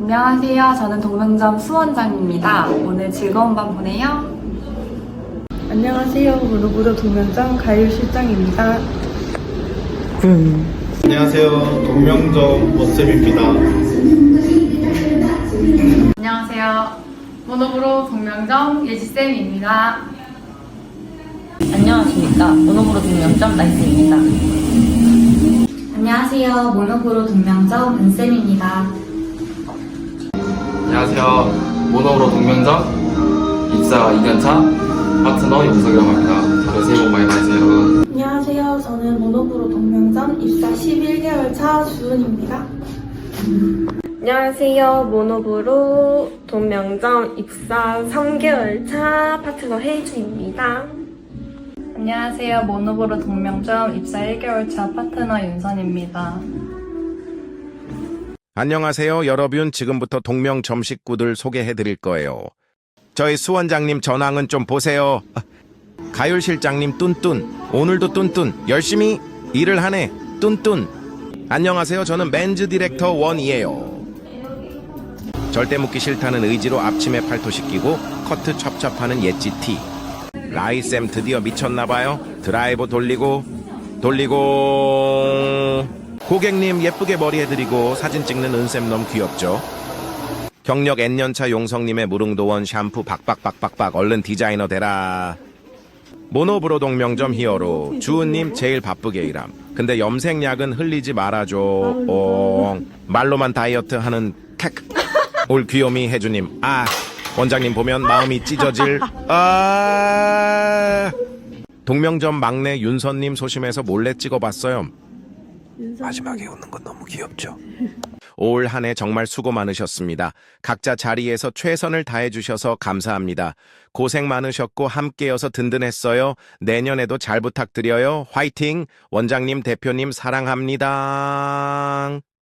안녕하세요. 저는 동명점 수원장입니다. 오늘 즐거운 밤 보내요. 안녕하세요. 무도부도 동면장 가일 실장입니다. 안녕하세요. 동명정 원쌤입니다. 안녕하세요. 모노브로 동명점 예지쌤입니다. 안녕하십니까. 모노브로 동명점 나이스입니다. 안녕하세요. 모노브로 동명점 은쌤입니다. 안녕하세요. 모노브로 동명점 입사 2년차 파트너 윤석이라고 합니다. 다들 새해 복 많이 받으세요, 여러분. 안녕하세요. 저는 모노브로 동명점 입사 11개월 차 주은입니다. 안녕하세요. 모노브로 동명점 입사 3개월 차 파트너 헤이즈입니다. 안녕하세요. 모노브로 동명점 입사 1개월 차 파트너 윤선입니다. 안녕하세요, 여러분. 지금부터 동명 점식구들 소개해 드릴 거예요. 저희 수원장님 전황은 좀 보세요. 아, 가율 실장님 뚠뚠. 오늘도 뚠뚠. 열심히 일을 하네. 뚠뚠. 안녕하세요. 저는 맨즈 디렉터 원이에요. 절대 묻기 싫다는 의지로 앞치마 팔토시 끼고 커트 첩첩하는 예지 티. 라이쌤 드디어 미쳤나봐요. 드라이버 돌리고 돌리고 고객님 예쁘게 머리 해드리고 사진 찍는 은쌤 너무 귀엽죠? 경력 N년차 용성님의 무릉도원 샴푸 박박박박박 얼른 디자이너 되라. 모노브로 동명점 히어로 주은님 제일 바쁘게 일함. 근데 염색약은 흘리지 말아줘. 옹 말로만 다이어트 하는 캣. 올 귀요미 해주님. 아 원장님 보면 마음이 찢어질. 아 동명점 막내 윤선님 소심해서 몰래 찍어봤어요. 마지막에 웃는 건 너무 귀엽죠. 올 한 해 정말 수고 많으셨습니다. 각자 자리에서 최선을 다해 주셔서 감사합니다. 고생 많으셨고 함께여서 든든했어요. 내년에도 잘 부탁드려요. 화이팅! 원장님, 대표님 사랑합니다.